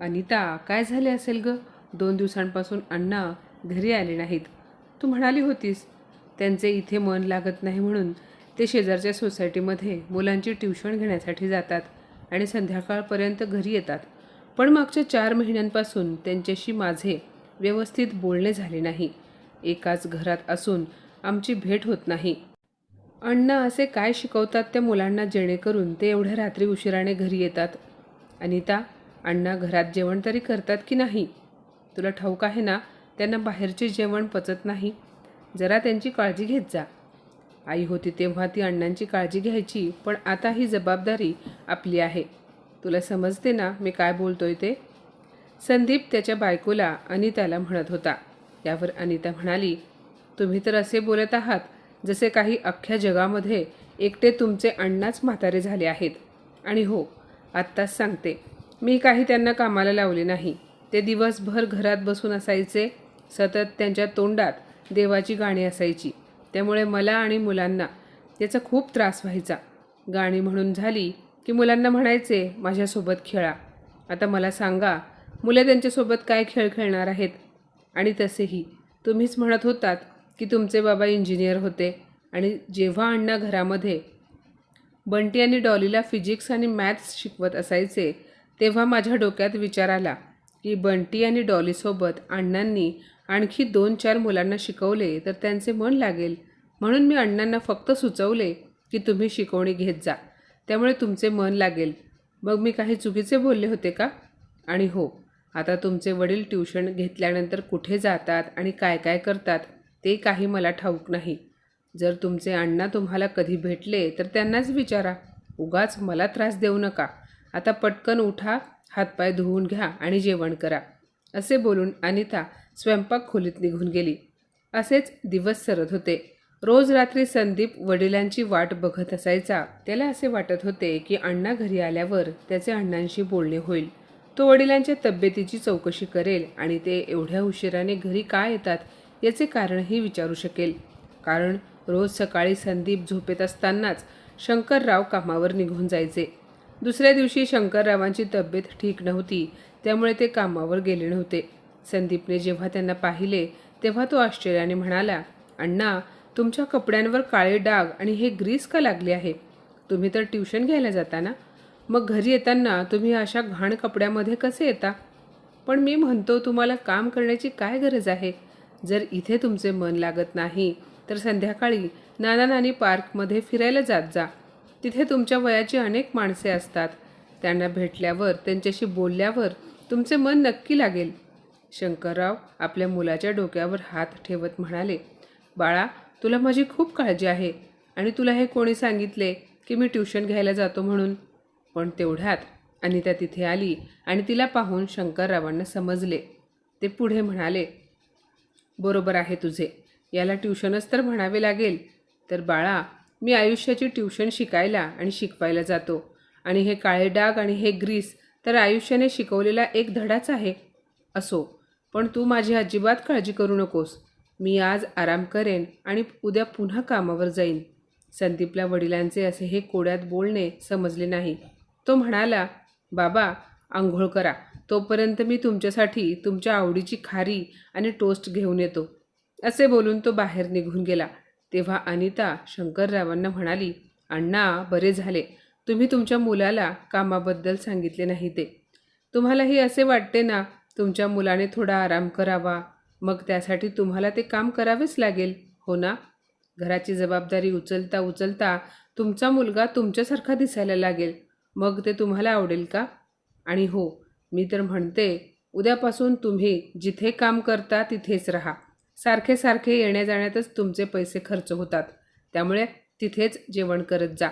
अनिता काय झाले असेल ग? दोन दिवसांपासून अण्णा घरी आले नाहीत. तू म्हणाली होतीस त्यांचे इथे मन लागत नाही म्हणून ते शेजारच्या सोसायटीमध्ये मुलांची ट्युशन घेण्यासाठी जातात आणि संध्याकाळपर्यंत घरी येतात. पण मागच्या चार महिन्यांपासून त्यांच्याशी माझे व्यवस्थित बोलणे झाले नाही. एकाच घरात असून आमची भेट होत नाही. अण्णा असे काय शिकवतात त्या मुलांना जेणेकरून ते एवढ्या रात्री उशिराने घरी येतात? अनिता अण्णा घरात जेवण तरी करतात की नाही? तुला ठाऊक आहे ना त्यांना बाहेरचे जेवण पचत नाही. जरा त्यांची काळजी घेत जा. आई होती तेव्हा ती अण्णांची काळजी घ्यायची पण आता ही जबाबदारी आपली आहे. तुला समजते ना मी काय बोलतोय ते? संदीप त्याच्या बायकोला अनिताला म्हणत होता. यावर अनिता म्हणाली तुम्ही तर असे बोलत आहात जसे काही अख्ख्या जगामध्ये एकटे तुमचे अण्णाच म्हातारे झाले आहेत. आणि हो आत्ताच सांगते. मी काही त्यांना कामाला लावले नाही. ते दिवसभर घरात बसून असायचे. सतत त्यांच्या तोंडात देवाची गाणी असायची. त्यामुळे मला आणि मुलांना त्याचा खूप त्रास व्हायचा. गाणी म्हणून झाली की मुलांना म्हणायचे माझ्यासोबत खेळा. आता मला सांगा मुले त्यांच्यासोबत काय खेळ खेळणार आहेत? आणि तसेही. तुम्हीच म्हणत होतात की तुमचे बाबा इंजिनियर होते. आणि जेव्हा अण्णा घरामध्ये बंटी आणि डॉलीला फिजिक्स आणि मॅथ्स शिकवत असायचे तेव्हा माझ्या डोक्यात विचार आला की बंटी आणि डॉलीसोबत अण्णांनी आणखी दोन चार मुलांना शिकवले तर त्यांचे मन लागेल. म्हणून मी अण्णांना फक्त सुचवले की तुम्ही शिकवणी घेत जा. त्यामुळे तुमचे मन लागेल. मग मी काही चुकीचे बोलले होते का? आणि हो आता तुमचे वडील ट्युशन घेतल्यानंतर कुठे जातात आणि काय काय करतात ते काही मला ठाऊक नाही. जर तुमचे अण्णा तुम्हाला कधी भेटले तर त्यांनाच विचारा. उगाच मला त्रास देऊ नका. आता पटकन उठा हातपाय धुवून घ्या आणि जेवण करा असे बोलून अनिता स्वयंपाक खोलीत निघून गेली. असेच दिवस सरत होते. रोज रात्री संदीप वडिलांची वाट बघत असायचा. त्याला असे वाटत होते की अण्णा घरी आल्यावर त्याचे अण्णांशी बोलणे होईल. तो वडिलांच्या तब्येतीची चौकशी करेल आणि ते एवढ्या उशिराने घरी का येतात याचे कारणही विचारू शकेल. कारण रोज सकाळी संदीप झोपेत असतानाच शंकरराव कामावर निघून जायचे. दुसऱ्या दिवशी शंकररावांची तब्येत ठीक नव्हती. त्यामुळे ते कामावर गेले नव्हते. संदीपने जेव्हा त्यांना पाहिले तेव्हा तो आश्चर्याने म्हणाला अण्णा तुमच्या कपड्यांवर काळे डाग आणि हे ग्रीस का लागले आहे? तुम्ही तर ट्युशन घ्यायला जाता ना? मग घरी येताना तुम्ही अशा घाण कपड्यामध्ये कसे येता? पण मी म्हणतो तुम्हाला काम करण्याची काय गरज आहे? जर इथे तुमचे मन लागत नाही तर संध्याकाळी नाना नानी पार्कमध्ये फिरायला जात जा. तिथे तुमच्या वयाची अनेक माणसे असतात. त्यांना भेटल्यावर त्यांच्याशी बोलल्यावर तुमचे मन नक्की लागेल. शंकरराव आपल्या मुलाच्या डोक्यावर हात ठेवत म्हणाले बाळा तुला माझी खूप काळजी आहे आणि तुला हे कोणी सांगितले की मी ट्युशन घ्यायला जातो म्हणून? पण तेवढ्यात अनिता तिथे आली आणि तिला पाहून शंकररावांना समजले. ते पुढे म्हणाले बरोबर आहे तुझे. याला ट्युशनच तर म्हणावे लागेल. तर बाळा मी आयुष्याची ट्युशन शिकायला आणि शिकवायला जातो. आणि हे काळे डाग आणि हे ग्रीस तर आयुष्याने शिकवलेला एक धडाच आहे असो. पण तू माझी अजिबात काळजी करू नकोस. मी आज आराम करेन आणि उद्या पुन्हा कामावर जाईन. संदीपला वडिलांचे असे हे कोड्यात बोलणे समजले नाही. तो म्हणाला बाबा आंघोळ करा. तोपर्यंत मी तुमच्यासाठी तुमच्या आवडीची खारी आणि टोस्ट घेऊन येतो. असे बोलून तो बाहेर निघून गेला. तेव्हा अनिता शंकररावांना म्हणाली अण्णा बरे झाले. तुम्ही तुमच्या मुलाला कामाबद्दल सांगितले नाही ते. तुम्हालाही असे वाटते ना तुमच्या मुलाने थोडा आराम करावा. मग त्यासाठी तुम्हाला ते काम करावेच लागेल हो ना? घराची जबाबदारी उचलता उचलता तुमचा मुलगा तुमच्यासारखा दिसायला लागेल. मग ते तुम्हाला आवडेल का? आणि हो मी तर म्हणते उद्यापासून तुम्ही जिथे काम करता तिथेच राहा. सारखे सारखे येण्या जाण्यातच तुमचे पैसे खर्च होतात. त्यामुळे तिथेच जेवण करत जा.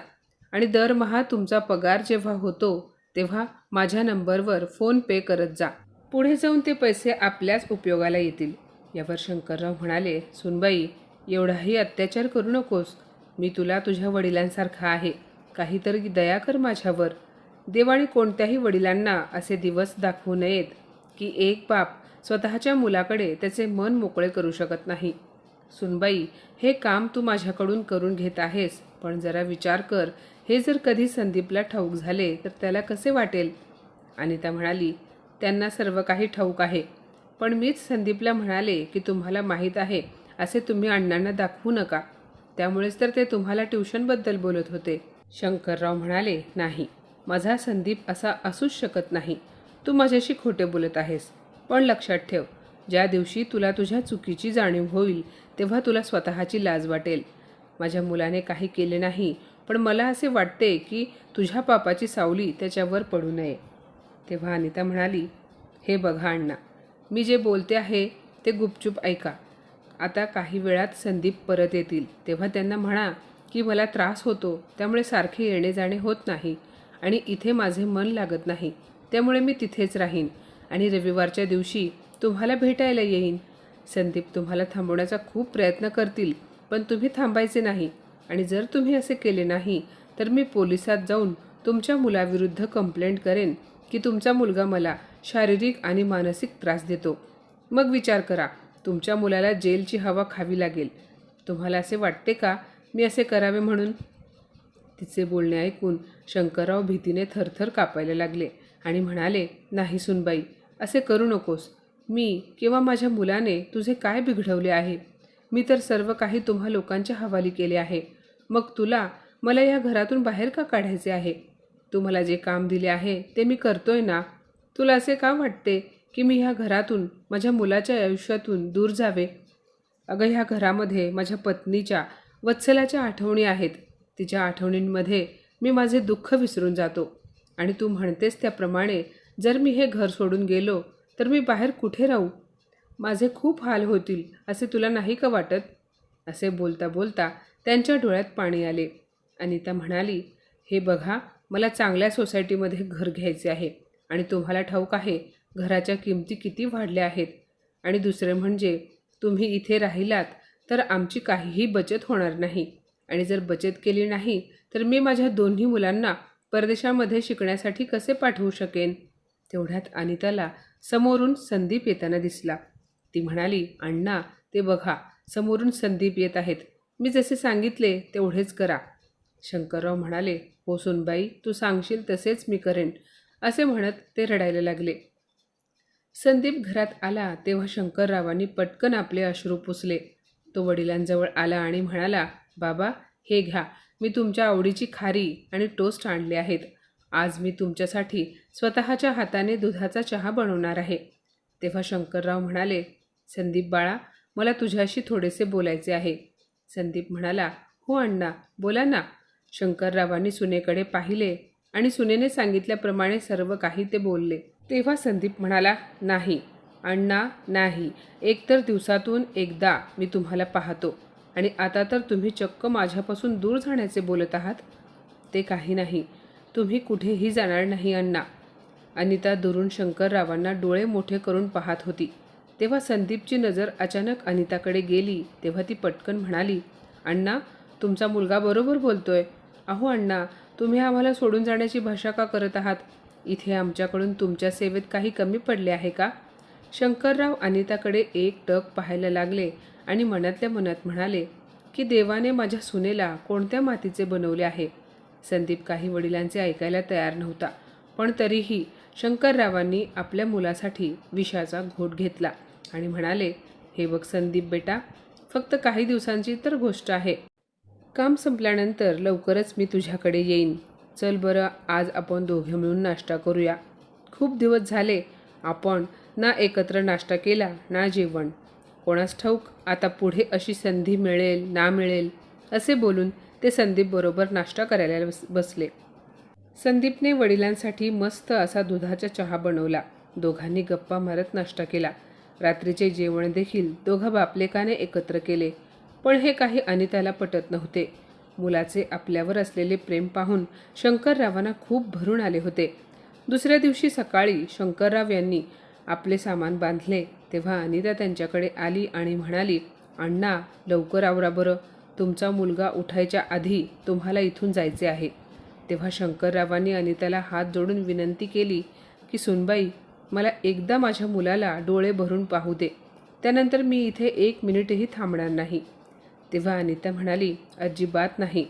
आणि दरमहा तुमचा पगार जेव्हा होतो तेव्हा माझ्या नंबरवर फोन पे करत जा. पुढे जाऊन ते पैसे आपल्याच उपयोगाला येतील. यावर शंकरराव म्हणाले सुनबाई एवढाही अत्याचार करू नकोस. मी तुला तुझ्या वडिलांसारखा आहे. काहीतरी दया कर माझ्यावर. देवाने कोणत्याही वडिलांना असे दिवस दाखवू नयेत की एक बाप स्वतःच्या मुलाकडे त्याचे मन मोकळे करू शकत नाही. सुनबाई हे काम तू माझ्याकडून करून घेत आहेस पण जरा विचार कर हे जर कधी संदीपला ठाऊक झाले तर त्याला कसे वाटेल? अनिता म्हणाली त्यांना सर्व काही ठाऊक आहे पण मीच संदीपला म्हणाले की तुम्हाला माहीत आहे असे तुम्ही अण्णांना दाखवू नका. त्यामुळेच तर ते तुम्हाला ट्युशनबद्दल बोलत होते. शंकरराव म्हणाले नाही माझा संदीप असा असूच शकत नाही. तू माझ्याशी खोटे बोलत आहेस. पण लक्षात ठेव ज्या दिवशी तुला तुझ्या चुकीची जाणीव होईल तेव्हा तुला स्वतःची लाज वाटेल. माझ्या मुलाने काही केले नाही पण मला असे वाटते की तुझ्या पापाची सावली त्याच्यावर पडू नये. तेव्हा अनिता म्हणाली हे बघा अण्णा मी जे बोलते आहे ते गुपचूप ऐका. आता काही वेळात संदीप परत येतील. तेव्हा त्यांना म्हणा की मला त्रास होतो त्यामुळे सारखे येणे जाणे होत नाही आणि इथे माझे मन लागत नाही त्यामुळे मी तिथेच राहीन. आणि रविवारच्या दिवशी तुम्हाला भेटायला येईन. संदीप तुम्हाला थांबवण्याचा खूप प्रयत्न करतील पण तुम्ही थांबायचे नाही. आणि जर तुम्ही असे केले नाही तर मी पोलिसात जाऊन तुमच्या मुलाविरुद्ध कंप्लेंट करेन की तुमचा मुलगा मला शारीरिक आणि मानसिक त्रास देतो. मग विचार करा तुमच्या मुलाला जेलची हवा खावी लागेल. तुम्हाला असे वाटते का मी असे करावे म्हणून? तिचे बोलणे ऐकून शंकरराव भीतीने थरथर कापायला लागले आणि म्हणाले नाही सुनबाई असे करू नकोस. मी किंवा माझ्या मुलाने तुझे काय बिघडवले आहे? मी तर सर्व काही तुम्हा लोकांच्या हवाली केले आहे. मग तुला मला या घरातून बाहेर का काढायचे आहे? तू मला जे काम दिले आहे ते मी करतोय ना? तुला असे का वाटते की मी ह्या घरातून माझ्या मुलाच्या आयुष्यातून दूर जावे? अगं ह्या घरामध्ये माझ्या पत्नीच्या वत्सलाच्या आठवणी आहेत. तिच्या आठवणींमध्ये मी माझे दुःख विसरून जातो. आणि तू म्हणतेस त्याप्रमाणे जर मी हे घर सोडून गेलो तर मी बाहेर कुठे राहू? माझे खूप हाल होतील असे तुला नाही का वाटत? असे बोलता बोलता त्यांच्या डोळ्यात पाणी आले. अनिता म्हणाली हे बघा मला चांगल्या सोसायटीमध्ये घर घ्यायचे आहे आणि तुम्हाला ठाऊक आहे घराच्या किमती किती वाढल्या आहेत. आणि दुसरे म्हणजे तुम्ही इथे राहिलात तर आमची काहीही बचत होणार नाही. आणि जर बचत केली नाही तर मी माझ्या दोन्ही मुलांना परदेशामध्ये शिकण्यासाठी कसे पाठवू शकेन? तेवढ्यात अनिताला समोरून संदीप येताना दिसला. ती म्हणाली अण्णा ते बघा समोरून संदीप येत आहेत. मी जसे सांगितले तेवढेच करा. शंकरराव म्हणाले हो सुनबाई तू सांगशील तसेच मी करेन. असे म्हणत ते रडायला लागले. संदीप घरात आला तेव्हा शंकररावांनी पटकन आपले अश्रू पुसले. तो वडिलांजवळ आला आणि म्हणाला बाबा हे घ्या. मी तुमच्या आवडीची खारी आणि टोस्ट आणले आहेत. आज मी तुमच्यासाठी स्वतःच्या हाताने दुधाचा चहा बनवणार आहे. तेव्हा शंकरराव म्हणाले संदीप बाळा मला तुझ्याशी थोडेसे बोलायचे आहे. संदीप म्हणाला हो अण्णा बोला ना. शंकररावांनी सुनेकडे पाहिले आणि सुनेने सांगितल्याप्रमाणे सर्व काही ते बोलले. तेव्हा संदीप म्हणाला नाही अण्णा नाही. एकतर दिवसातून एकदा मी तुम्हाला पाहतो. आणि आता तर तुम्ही चक्क माझ्यापासून दूर जाण्याचे बोलत आहात. ते काही नाही. तुम्ही कुठेही जाणार नाही अण्णा. अनिता दुरून शंकररावांना डोळे मोठे करून पाहत होती. तेव्हा संदीपची नजर अचानक अनिताकडे गेली तेव्हा ती पटकन म्हणाली अण्णा तुमचा मुलगा बरोबर बोलतोय. अहो अण्णा तुम्ही आम्हाला सोडून जाण्याची भाषा का करत आहात? इथे आमच्याकडून तुमच्या सेवेत काही कमी पडले आहे का? शंकरराव अनिताकडे एक टक पाहायला लागले आणि मनातल्या मनात म्हणाले की देवाने माझ्या सुनेला कोणत्या मातीचे बनवले आहे? संदीप काही वडिलांचे ऐकायला तयार नव्हता पण तरीही शंकररावांनी आपल्या मुलासाठी विषाचा घोट घेतला आणि म्हणाले हे बघ संदीप बेटा फक्त काही दिवसांची तर गोष्ट आहे. काम संपल्यानंतर लवकरच मी तुझ्याकडे येईन. चल बरं आज आपण दोघे मिळून नाश्ता करूया. खूप दिवस झाले आपण ना एकत्र नाश्ता केला ना जेवण. कोणास ठाऊक आता पुढे अशी संधी मिळेल ना मिळेल असे बोलून ते संदीपबरोबर नाश्ता करायला बस बसले. संदीपने वडिलांसाठी मस्त असा दुधाचा चहा बनवला. दोघांनी गप्पा मारत नाश्ता केला. रात्रीचे जेवण देखील दोघं बापलेकाने एकत्र केले. पण हे काही अनिताला पटत नव्हते. मुलाचे आपल्यावर असलेले प्रेम पाहून शंकररावांना खूप भरून आले होते. दुसऱ्या दिवशी सकाळी शंकरराव यांनी आपले सामान बांधले. तेव्हा अनिता त्यांच्याकडे आली आणि म्हणाली अण्णा लवकर आवरा बरं. तुमचा मुलगा उठायच्या आधी तुम्हाला इथून जायचे आहे. तेव्हा शंकररावांनी अनिताला हात जोडून विनंती केली की सुनबाई मला एकदा माझ्या मुलाला डोळे भरून पाहू दे. त्यानंतर मी इथे एक मिनिटही थांबणार नाही. तेव्हा अनिता म्हणाली अजिबात नाही.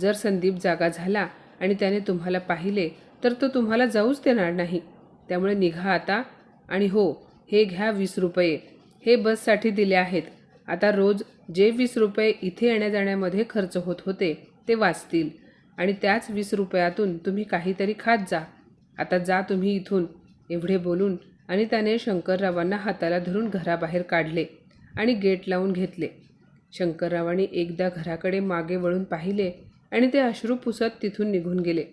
जर संदीप जागा झाला आणि त्याने तुम्हाला पाहिले तर तो तुम्हाला जाऊच देणार नाही. त्यामुळे निघा आता आणि हो हे घ्या वीस रुपये. हे बससाठी दिले आहेत. आता रोज जे वीस रुपये इथे येण्या जाण्यामध्ये खर्च होत होते ते वाचतील. आणि त्याच वीस रुपयातून तुम्ही काहीतरी खात जा. आता जा तुम्ही इथून एवढे बोलून आणि त्याने शंकररावांना हाताला धरून घराबाहेर काढले आणि गेट लावून घेतले. शंकररावांनी एकदा घराकडे मागे वळून पाहिले आणि ते अश्रू पुसत तिथून निघून गेले.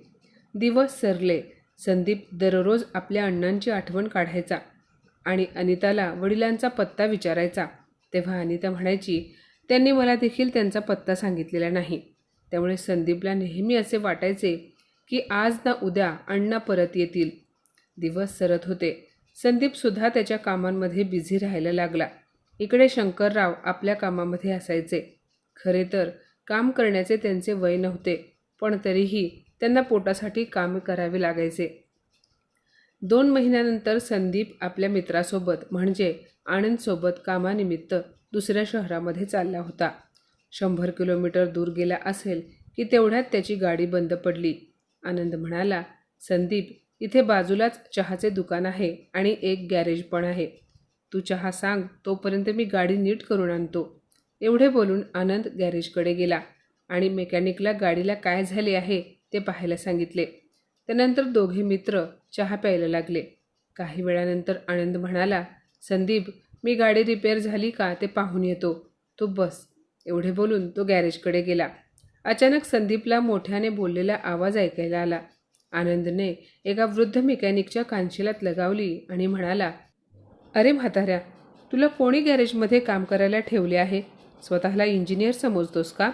दिवस सरले. संदीप दररोज आपल्या अण्णांची आठवण काढायचा आणि अनिताला वडिलांचा पत्ता विचारायचा. तेव्हा अनिता म्हणायची त्यांनी मला देखील त्यांचा पत्ता सांगितलेला नाही. त्यामुळे संदीपला नेहमी असे वाटायचे की आज ना उद्या अण्णा परत येतील. दिवस सरत होते. संदीपसुद्धा त्याच्या कामांमध्ये बिझी राहायला लागला. इकडे शंकरराव आपल्या कामामध्ये असायचे. खरे तर काम करण्याचे त्यांचे वय नव्हते पण तरीही त्यांना पोटासाठी काम करावे लागायचे. दोन महिन्यानंतर संदीप आपल्या मित्रासोबत म्हणजे आनंदसोबत कामानिमित्त दुसऱ्या शहरामध्ये चालला होता. शंभर किलोमीटर दूर गेला असेल की तेवढ्यात त्याची गाडी बंद पडली. आनंद म्हणाला संदीप इथे बाजूलाच चहाचे दुकान आहे आणि एक गॅरेज पण आहे. तू चहा सांग तोपर्यंत मी गाडी नीट करून आणतो. एवढे बोलून आनंद गॅरेजकडे गेला आणि मेकॅनिकला गाडीला काय झाले आहे ते पाहायला सांगितले. त्यानंतर दोघे मित्र चहा प्यायला लागले. काही वेळानंतर आनंद म्हणाला संदीप मी गाडी रिपेअर झाली का ते पाहून येतो. तू बस. एवढे बोलून तो गॅरेजकडे गेला. अचानक संदीपला मोठ्याने बोललेला आवाज ऐकायला आला. आनंदने एका वृद्ध मेकॅनिकच्या कानशिलात लगावली आणि म्हणाला अरे म्हाताऱ्या तुला कोणी गॅरेजमध्ये काम करायला ठेवले आहे? स्वतःला इंजिनियर समजतोस का?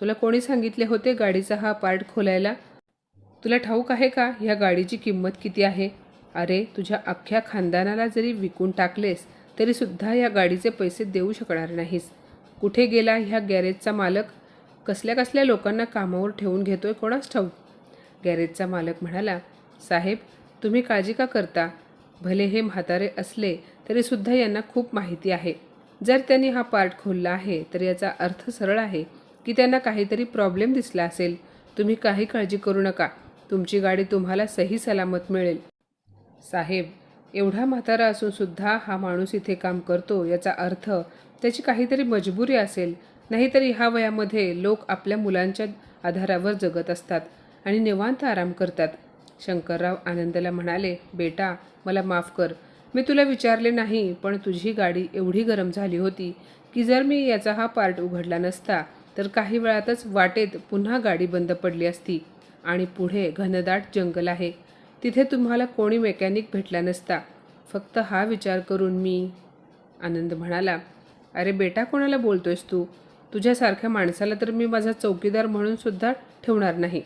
तुला कोणी सांगितले होते गाडीचा हा पार्ट खोलायला? तुला ठाऊक आहे का ह्या गाडीची किंमत किती आहे? अरे तुझ्या अख्ख्या खानदानाला जरी विकून टाकलेस तरीसुद्धा या गाडीचे पैसे देऊ शकणार नाहीस. कुठे गेला ह्या गॅरेजचा मालक? कसल्या कसल्या लोकांना कामावर ठेवून घेतोय कोणास ठाऊक? गॅरेजचा मालक म्हणाला साहेब तुम्ही काळजी का करता? भले हे म्हातारे असले तरीसुद्धा यांना खूप माहिती आहे. जर त्यांनी हा पार्ट खोलला आहे तर याचा अर्थ सरळ आहे की त्यांना काहीतरी प्रॉब्लेम दिसला असेल. तुम्ही काही काळजी करू नका. तुमची गाडी तुम्हाला सही सलामत मिळेल. साहेब एवढा म्हातारा असूनसुद्धा हा माणूस इथे काम करतो याचा अर्थ त्याची काहीतरी मजबुरी असेल नाहीतर ह्या वयामध्ये लोक आपल्या मुलांच्या आधारावर जगत असतात आणि निवांत आराम करतात. शंकरराव आनंदला म्हणाले बेटा मला माफ कर. मी तुला विचारले नाही पण तुझी गाडी एवढी गरम झाली होती की जर मी याचा हा पार्ट उघडला नसता तर काही वेळातच वाटेत पुन्हा गाडी बंद पडली असती आणि पुढे घनदाट जंगल आहे. तिथे तुम्हाला कोणी मेकॅनिक भेटला नसता. फक्त हा विचार करून मी आनंद म्हणाला. अरे बेटा कोणाला बोलतोयस तू? तुझ्यासारख्या माणसाला तर मी माझा चौकीदार म्हणून सुद्धा ठेवणार नाही.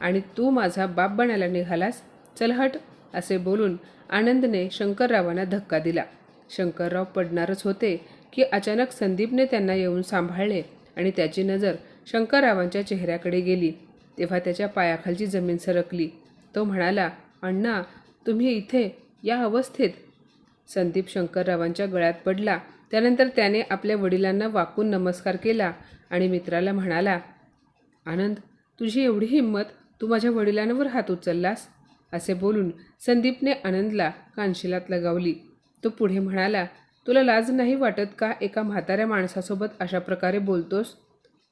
आणि तू माझा बाप बनायला निघालास? चल हट असे बोलून आनंदने शंकररावांना धक्का दिला. शंकरराव पडणारच होते की अचानक संदीपने त्यांना येऊन सांभाळले आणि त्याची नजर शंकररावांच्या चेहऱ्याकडे गेली. तेव्हा त्याच्या पायाखालची जमीन सरकली. तो म्हणाला अण्णा तुम्ही इथे या अवस्थेत? संदीप शंकररावांच्या गळ्यात पडला त्यानंतर त्याने आपल्या वडिलांना वाकून नमस्कार केला आणि मित्राला म्हणाला आनंद तुझी एवढी हिंमत तू माझ्या वडिलांवर हात उचललास? असे बोलून संदीपने आनंदला कानशिलात लगावली. तो पुढे म्हणाला तुला लाज नाही वाटत का एका म्हाताऱ्या माणसासोबत अशा प्रकारे बोलतोस?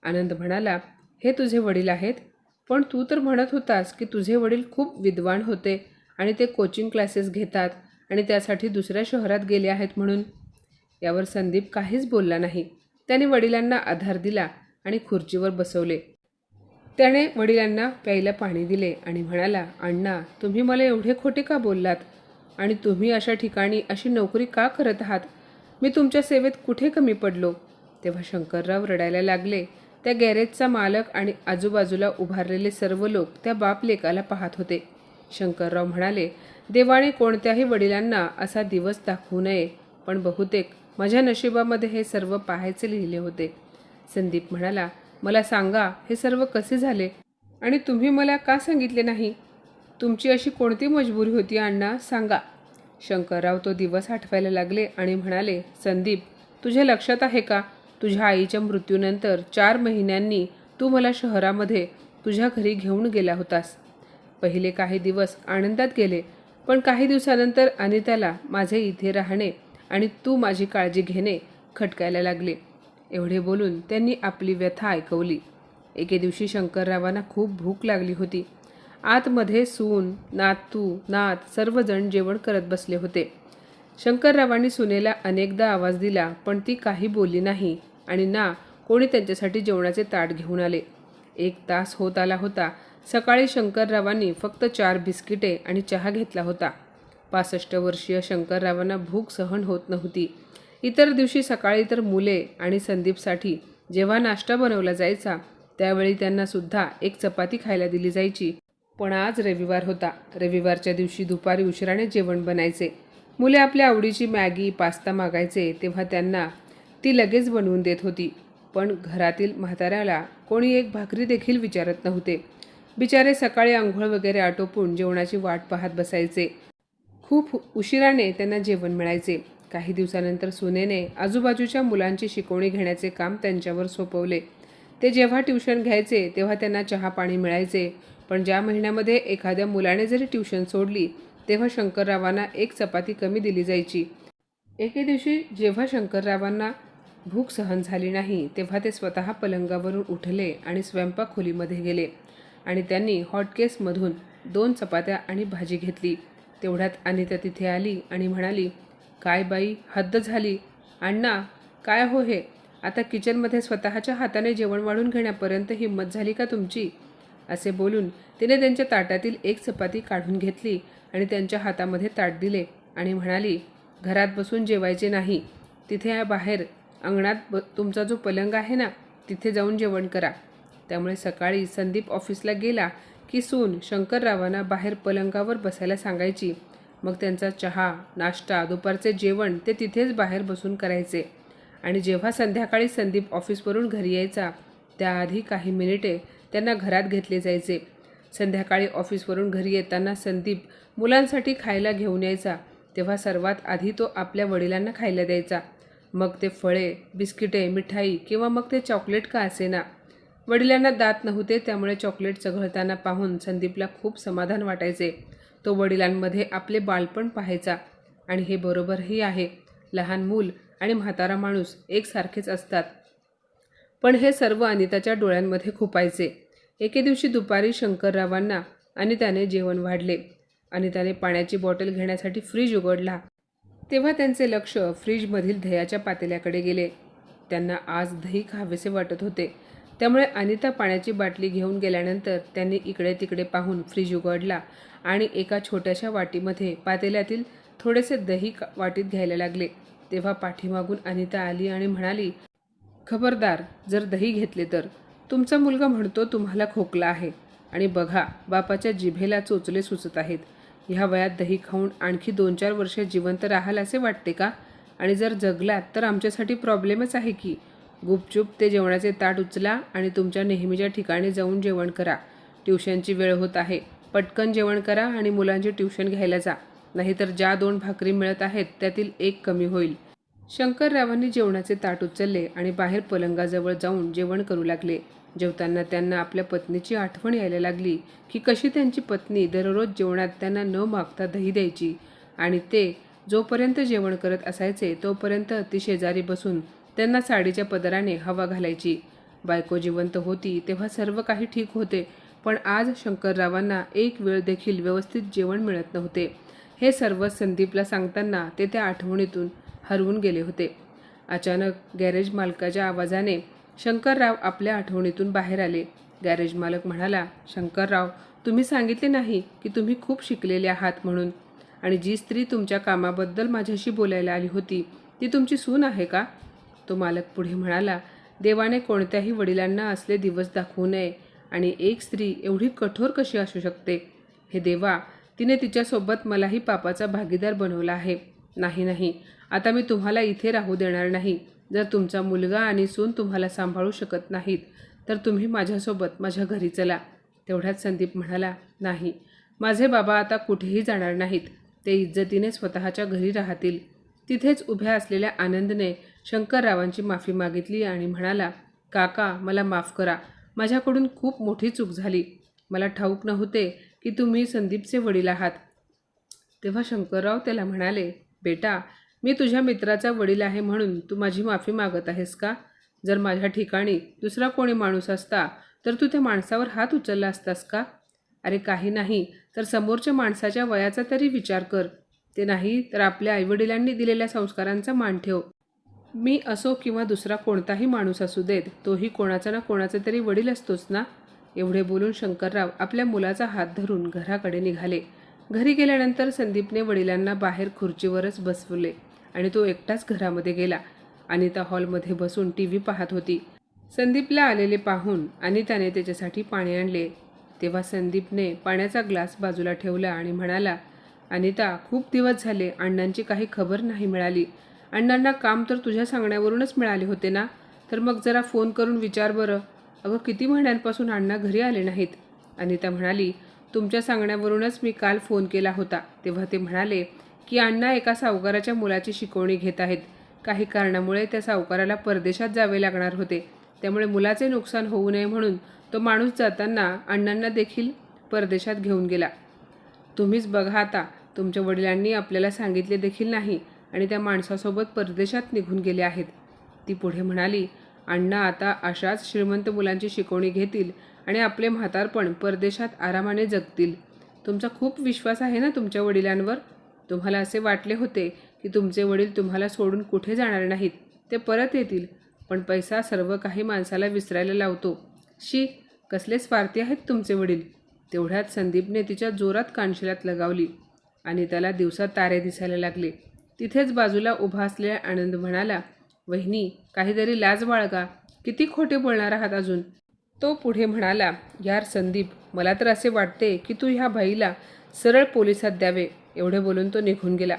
आनंद म्हणाला हे तुझे वडील आहेत पण तू तर म्हणत होतास की तुझे वडील खूप विद्वान होते आणि ते कोचिंग क्लासेस घेतात आणि त्यासाठी दुसऱ्या शहरात गेले आहेत म्हणून. यावर संदीप काहीच बोलला नाही. त्याने वडिलांना आधार दिला आणि खुर्चीवर बसवले. त्याने वडिलांना प्यायला पाणी दिले आणि म्हणाला अण्णा तुम्ही मला एवढे खोटे का बोललात? आणि तुम्ही अशा ठिकाणी अशी नोकरी का करत आहात? मी तुमच्या सेवेत कुठे कमी पडलो? तेव्हा शंकरराव रडायला लागले. त्या गॅरेजचा मालक आणि आजूबाजूला उभारलेले सर्व लोक त्या बापलेकाला पाहत होते. शंकरराव म्हणाले देवाने कोणत्याही वडिलांना असा दिवस दाखवू नये पण बहुतेक माझ्या नशिबामध्ये हे सर्व पाहायचे लिहिले होते. संदीप म्हणाला मला सांगा हे सर्व कसे झाले? आणि तुम्ही मला का सांगितले नाही? तुमची अशी कोणती मजबुरी होती अण्णा? सांगा. शंकरराव तो दिवस आठवायला लागले आणि म्हणाले संदीप तुझ्या लक्षात आहे का? तुझ्या आईच्या मृत्यूनंतर चार महिन्यांनी तू मला शहरामध्ये तुझ्या घरी घेऊन गेला होतास. पहिले काही दिवस आनंदात गेले पण काही दिवसानंतर अनिताला माझे इथे राहणे आणि तू माझी काळजी घेणे खटकायला लागले. एवढे बोलून त्यांनी आपली व्यथा ऐकवली. एके दिवशी शंकररावांना खूप भूक लागली होती. आतमध्ये सून नातू नात सर्वजण जेवण करत बसले होते. शंकररावांनी सुनेला अनेकदा आवाज दिला पण ती काही बोलली नाही आणि ना कोणी त्यांच्यासाठी जेवणाचे ताट घेऊन आले. एक तास होत आला होता. सकाळी शंकररावांनी फक्त चार बिस्किटे आणि चहा घेतला होता. पासष्ट वर्षीय शंकररावांना भूक सहन होत नव्हती. इतर दिवशी सकाळी तर मुले आणि संदीपसाठी जेव्हा नाश्ता बनवला जायचा त्यावेळी त्यांना सुद्धा एक चपाती खायला दिली जायची. पण आज रविवार होता. रविवारच्या दिवशी दुपारी उशिराने जेवण बनायचे. मुले आपल्या आवडीची मॅगी पास्ता मागायचे तेव्हा त्यांना ती लगेच बनवून देत होती. पण घरातील म्हाताऱ्याला कोणी एक भाकरी देखील विचारत नव्हते. बिचारे सकाळी आंघोळ वगैरे आटोपून जेवणाची वाट पाहत बसायचे. खूप उशिराने त्यांना जेवण मिळायचे. काही दिवसानंतर सुनेने आजूबाजूच्या मुलांची शिकवणी घेण्याचे काम त्यांच्यावर सोपवले. ते जेव्हा ट्युशन घ्यायचे तेव्हा त्यांना चहा पाणी मिळायचे. पण ज्या महिन्यामध्ये एखाद्या मुलाने जरी ट्युशन सोडली तेव्हा शंकररावांना एक चपाती कमी दिली जायची. एके दिवशी जेव्हा शंकररावांना भूक सहन झाली नाही तेव्हा ते स्वतः पलंगावरून उठले आणि स्वयंपाक खोलीमध्ये गेले आणि त्यांनी हॉटकेसमधून दोन चपात्या आणि भाजी घेतली. तेवढ्यात अनिता तिथे आली आणि म्हणाली काय बाई हद्द झाली. अण्णा काय हो हे? आता किचनमध्ये स्वतःच्या हाताने जेवण वाढून घेण्यापर्यंत हिंमत झाली का तुमची? असे बोलून तिने त्यांच्या ताटातील एक चपाती काढून घेतली आणि त्यांच्या हातामध्ये ताट दिले आणि म्हणाली घरात बसून जेवायचे नाही. तिथे या बाहेर. अंगणात ब तुमचा जो पलंग आहे ना तिथे जाऊन जेवण करा. त्यामुळे सकाळी संदीप ऑफिसला गेला की सून शंकररावांना बाहेर पलंगावर बसायला सांगायची. मग त्यांचा चहा नाश्ता दुपारचे जेवण ते तिथेच बाहेर बसून करायचे. आणि जेव्हा संध्याकाळी संदीप ऑफिसवरून घरी यायचा त्याआधी काही मिनिटे त्यांना घरात घेतले जायचे. संध्याकाळी ऑफिसवरून घरी येताना संदीप मुलांसाठी खायला घेऊन यायचा. तेव्हा सर्वात आधी तो आपल्या वडिलांना खायला द्यायचा. मग ते फळे बिस्किटे मिठाई किंवा मग ते चॉकलेट का असेना. वडिलांना दात नव्हते त्यामुळे चॉकलेट चघळताना पाहून संदीपला खूप समाधान वाटायचे. तो वडिलांमध्ये आपले बालपण पाहायचा. आणि हे बरोबरही आहे. लहान मूल आणि म्हातारा माणूस एकसारखेच असतात. पण हे सर्व अनिताच्या डोळ्यांमध्ये खुपायचे. एके दिवशी दुपारी शंकररावांना अनिताने जेवण वाढले. अनिताने पाण्याची बॉटल घेण्यासाठी फ्रीज उघडला. तेव्हा त्यांचे लक्ष फ्रीजमधील दह्याच्या पातेल्याकडे गेले. त्यांना आज दही खावेसे वाटत होते. त्यामुळे अनिता पाण्याची बाटली घेऊन गेल्यानंतर त्यांनी इकडे तिकडे पाहून फ्रीज उघडला आणि एका छोट्याशा वाटीमध्ये पातेल्यातील थोडेसे दही का- वाटीत घ्यायला लागले. तेव्हा पाठीमागून अनिता आली आणि म्हणाली खबरदार जर दही घेतले तर. तुमचा मुलगा म्हणतो तुम्हाला खोकला आहे. आणि बघा बापाच्या जिभेला चोचले सुचत आहेत. ह्या वयात दही खाऊन आणखी दोन चार वर्ष जिवंत राहाल असे वाटते का? आणि जर जगलात तर आमच्यासाठी प्रॉब्लेमच आहे की. गुपचूप ते जेवणाचे ताट उचला आणि तुमच्या नेहमीच्या ठिकाणी जाऊन जेवण करा. ट्युशनची वेळ होत आहे. पटकन जेवण करा आणि मुलांचे ट्युशन घ्यायला जा. नाहीतर ज्या दोन भाकरी मिळत आहेत त्यातील एक कमी होईल. शंकररावांनी जेवणाचे ताट उचलले आणि बाहेर पलंगाजवळ जाऊन जेवण करू लागले. जेवताना त्यांना आपल्या पत्नीची आठवण यायला लागली की कशी त्यांची पत्नी दररोज जेवणात त्यांना न मागता दही द्यायची आणि ते जोपर्यंत जेवण करत असायचे तोपर्यंत ती शेजारी बसून त्यांना साडीच्या पदराने हवा घालायची. बायको जिवंत होती तेव्हा सर्व काही ठीक होते पण आज शंकररावांना एक वेळ देखील व्यवस्थित जेवण मिळत नव्हते. हे सर्व संदीपला सांगताना ते त्या आठवणीतून हरवून गेले होते. अचानक गॅरेज मालकाच्या आवाजाने शंकरराव आपल्या आठवणीतून बाहेर आले. गॅरेज मालक म्हणाला शंकरराव तुम्ही सांगितले नाही की तुम्ही खूप शिकलेले आहात म्हणून. आणि जी स्त्री तुमच्या कामाबद्दल माझ्याशी बोलायला आली होती ती तुमची सून आहे का? तो मालक पुढे म्हणाला देवाने कोणत्याही वडिलांना असले दिवस दाखवू नये आणि एक स्त्री एवढी कठोर कशी असू शकते? हे देवा तिने तिच्यासोबत मलाही पापाचा भागीदार बनवला आहे. नाही नाही आता मी तुम्हाला इथे राहू देणार नाही. जर तुमचा मुलगा आणि सून तुम्हाला सांभाळू शकत नाहीत तर तुम्ही माझ्यासोबत माझ्या घरी चला. तेवढ्यात संदीप म्हणाला नाही माझे बाबा आता कुठेही जाणार नाहीत. ते इज्जतीने स्वतःच्या घरी राहतील. तिथेच उभ्या असलेल्या आनंदने शंकररावांची माफी मागितली आणि म्हणाला काका मला माफ करा. माझ्याकडून खूप मोठी चूक झाली. मला ठाऊक नव्हते की तुम्ही संदीपचे वडील आहात. तेव्हा शंकरराव त्याला म्हणाले बेटा मी तुझ्या मित्राचा वडील आहे म्हणून तू माझी माफी मागत आहेस का? जर माझ्या ठिकाणी दुसरा कोणी माणूस असता तर तू त्या माणसावर हात उचलला असतास का? अरे काही नाही. तर समोरच्या माणसाच्या वयाचा तरी विचार कर. ते नाही तर आपल्या आईवडिलांनी दिलेल्या संस्कारांचा मान ठेव. मी असो किंवा दुसरा कोणताही माणूस असू देत तोही कोणाचा ना कोणाचा तरी वडील असतोच ना? एवढे बोलून शंकरराव आपल्या मुलाचा हात धरून घराकडे निघाले. घरी गेल्यानंतर संदीपने वडिलांना बाहेर खुर्चीवरच बसवले आणि तो एकटाच घरामध्ये गेला. अनिता हॉलमध्ये बसून टी व्ही पाहत होती. संदीपला आलेले पाहून अनिताने त्याच्यासाठी पाणी आणले. तेव्हा संदीपने पाण्याचा ग्लास बाजूला ठेवला आणि म्हणाला अनिता खूप दिवस झाले अण्णांची काही खबर नाही मिळाली. अण्णांना काम तर तुझ्या सांगण्यावरूनच मिळाले होते ना? तर मग जरा फोन करून विचार बरं. अगं किती महिन्यांपासून अण्णा घरी आले नाहीत? अनिता म्हणाली तुमच्या सांगण्यावरूनच मी काल फोन केला होता. तेव्हा ते म्हणाले की अण्णा एका सावकाराच्या मुलाची शिकवणी घेत आहेत. काही कारणामुळे त्या सावकाराला परदेशात जावे लागणार होते. त्यामुळे मुलाचे नुकसान होऊ नये म्हणून तो माणूस जाताना अण्णांना देखील परदेशात घेऊन गेला. तुम्हीच बघा आता. तुमच्या वडिलांनी आपल्याला सांगितले देखील नाही. आणि त्या माणसासोबत परदेशात निघून गेले आहेत. ती पुढे म्हणाली अण्णा आता अशाच श्रीमंत मुलांची शिकवणी घेतील आणि आपले म्हातारपण परदेशात आरामाने जगतील. तुमचा खूप विश्वास आहे ना तुमच्या वडिलांवर? तुम्हाला असे वाटले होते की तुमचे वडील तुम्हाला सोडून कुठे जाणार नाहीत. ते परत येतील पण पैसा सर्व काही माणसाला विसरायला लावतो. शी कसले स्वार्थी आहेत तुमचे वडील. तेवढ्यात संदीपने तिच्या जोरात कानशिलात लगावली आणि त्याला दिवसात तारे दिसायला लागले. तिथेच बाजूला उभा असलेला आनंद म्हणाला वहिनी काहीतरी लाज बाळगा. किती खोटे बोलणार आहात अजून? तो पुढे म्हणाला यार संदीप मला तर असे वाटते की तू ह्या बाईला सरळ पोलिसात द्यावे. एवढे बोलून तो निघून गेला.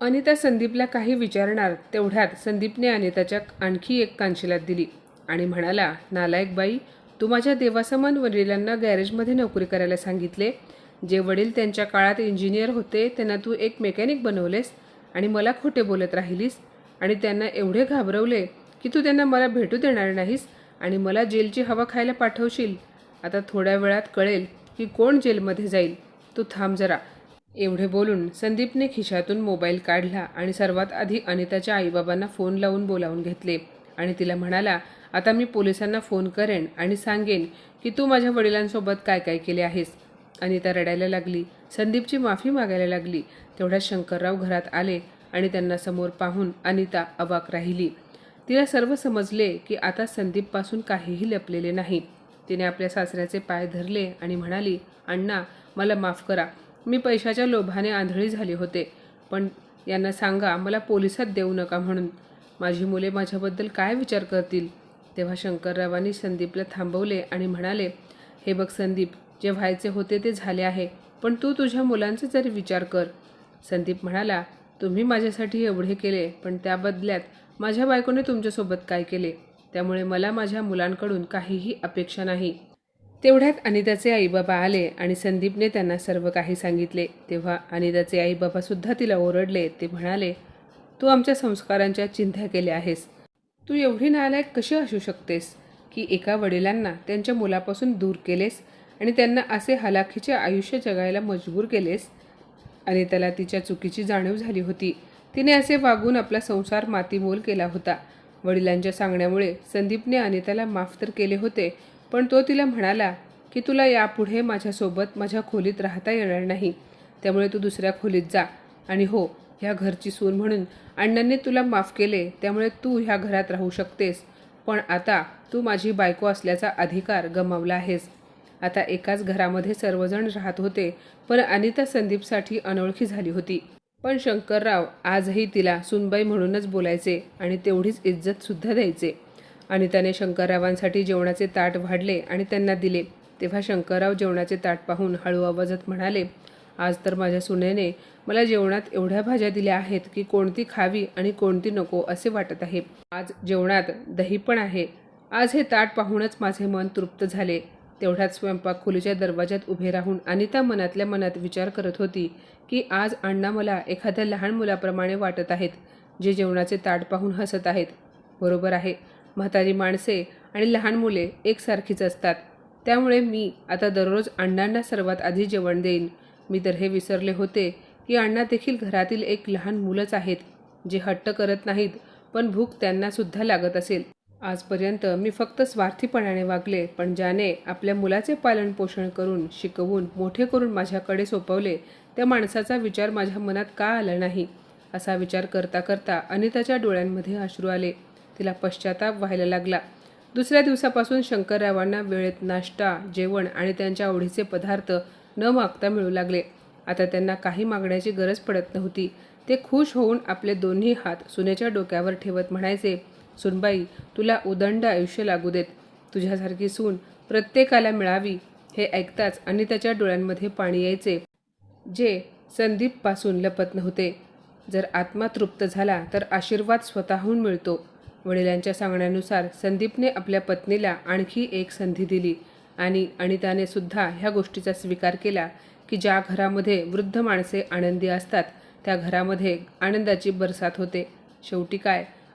अनिता संदीपला काही विचारणार तेवढ्यात संदीपने अनिताच्या आणखी एक कांशिलात दिली आणि म्हणाला नालायक बाई तू माझ्या देवासमान वडिलांना गॅरेजमध्ये नोकरी करायला सांगितले. जे वडील त्यांच्या काळात इंजिनियर होते त्यांना तू एक मेकॅनिक बनवलेस. आणि मला खोटे बोलत राहिलीस. आणि त्यांना एवढे घाबरवले की तू त्यांना मला भेटू देणार नाहीस आणि मला जेलची हवा खायला पाठवशील. आता थोड्या वेळात कळेल की कोण जेलमध्ये जाईल. तू थांब जरा. एवढे बोलून संदीपने खिशातून मोबाईल काढला आणि सर्वात आधी अनिताच्या आईबाबांना फोन लावून बोलावून घेतले. आणि तिला म्हणाला आता मी पोलिसांना फोन करेन आणि सांगेन की तू माझ्या वडिलांसोबत काय काय केले आहेस. अनिता रडायला लागली. संदीपची माफी मागायला लागली. तेवढ्यात शंकरराव घरात आले आणि त्यांना समोर पाहून अनिता अवाक राहिली. तिला सर्व समजले की आता संदीपपासून काहीही लपलेले नाही. तिने आपल्या सासऱ्याचे पाय धरले आणि म्हणाली अण्णा मला माफ करा. मी पैशाच्या लोभाने आंधळी झाले होते. पण यांना सांगा मला पोलिसात देऊ नका म्हणून. माझी मुले माझ्याबद्दल काय विचार करतील? तेव्हा शंकररावांनी संदीपला थांबवले आणि म्हणाले हे बघ संदीप जे व्हायचे होते ते झाले आहे. पण तू तुझ्या मुलांचे जरी विचार कर संदीप म्हणाला तुम्ही माझ्यासाठी एवढे केले पण त्या बदल्यात माझ्या बायकोने तुमच्यासोबत काय केले? त्यामुळे मला माझ्या मुलांकडून काहीही अपेक्षा नाही. तेवढ्यात अनिताचे आईबाबा आले आणि संदीपने त्यांना सर्व काही सांगितले. तेव्हा अनिताचे आईबाबासुद्धा तिला ओरडले. ते म्हणाले तू आमच्या संस्कारांच्या चिंध्या केल्या आहेस. तू एवढी नालायक कशी असू शकतेस की एका वडिलांना त्यांच्या मुलापासून दूर केलेस आणि त्यांना असे हलाखीचे आयुष्य जगायला मजबूर केलेस? आणि त्याला तिच्या चुकीची जाणीव झाली होती. तिने असे वागून आपला संसार मातीमोल केला होता. वडिलांच्या सांगण्यामुळे संदीपने अनिताला माफ तर केले होते पण तो तिला म्हणाला की तुला यापुढे माझ्यासोबत माझ्या खोलीत राहता येणार नाही. त्यामुळे तू दुसऱ्या खोलीत जा. आणि हो ह्या घरची सून म्हणून अण्णांनी तुला माफ केले त्यामुळे तू ह्या घरात राहू शकतेस. पण आता तू माझी बायको असल्याचा अधिकार गमावला आहेस. आता एकाच घरामध्ये सर्वजण राहत होते पण अनिता संदीपसाठी अनोळखी झाली होती. पण शंकरराव आजही तिला सुनबाई म्हणूनच बोलायचे आणि तेवढीच इज्जतसुद्धा द्यायचे. अनिताने शंकररावांसाठी जेवणाचे ताट वाढले आणि त्यांना दिले. तेव्हा शंकरराव जेवणाचे ताट पाहून हळू आवाजात म्हणाले आज तर माझ्या सुनेने मला जेवणात एवढ्या भाज्या दिल्या आहेत की कोणती खावी आणि कोणती नको असे वाटत आहे. आज जेवणात दही पण आहे. आज हे ताट पाहूनच माझे मन तृप्त झाले. तेवढ्याच स्वयंपाक खोलीच्या दरवाज्यात उभे राहून अनिता मनातल्या मनात विचार करत होती की आज अण्णा मला एखाद्या लहान मुलाप्रमाणे वाटत आहेत जे जेवणाचे ताट पाहून हसत आहेत. बरोबर आहे म्हातारी माणसे आणि लहान मुले एकसारखीच असतात. त्यामुळे मी आता दररोज अण्णांना सर्वात आधी जेवण देईन. मी तर हे विसरले होते की अण्णा देखील घरातील एक लहान मुलंच आहेत जे हट्ट करत नाहीत पण भूक त्यांनासुद्धा लागत असेल. आजपर्यंत मी फक्त स्वार्थीपणाने वागले पण ज्याने आपल्या मुलाचे पालनपोषण करून शिकवून मोठे करून माझ्याकडे सोपवले त्या माणसाचा विचार माझ्या मनात का आला नाही? असा विचार करता करता अनिताच्या डोळ्यांमध्ये अश्रू आले. तिला पश्चाताप व्हायला लागला. दुसऱ्या दिवसापासून शंकररावांना वेळेत नाश्ता जेवण आणि त्यांच्या आवडीचे पदार्थ न मागता मिळू लागले. आता त्यांना काही मागण्याची गरज पडत नव्हती. ते खुश होऊन आपले दोन्ही हात सुनेच्या डोक्यावर ठेवत म्हणायचे सुनबाई तुला उदंड आयुष्य लागू देत. तुझ्यासारखी सून प्रत्येकाला मिळावी हे ऐकताच आणि त्याच्या डोळ्यांमध्ये पाणी यायचे जे संदीपपासून लपत नव्हते. जर आत्मा तृप्त झाला तर आशीर्वाद स्वतःहून मिळतो. वडिलांच्या सांगण्यानुसार संदीपने आपल्या पत्नीला आणखी एक संधी दिली आणि अनिताने सुद्धा ह्या गोष्टीचा स्वीकार केला की ज्या घरामध्ये वृद्ध माणसे आनंदी असतात त्या घरामध्ये आनंदाची बरसात होते. शेवटी काय?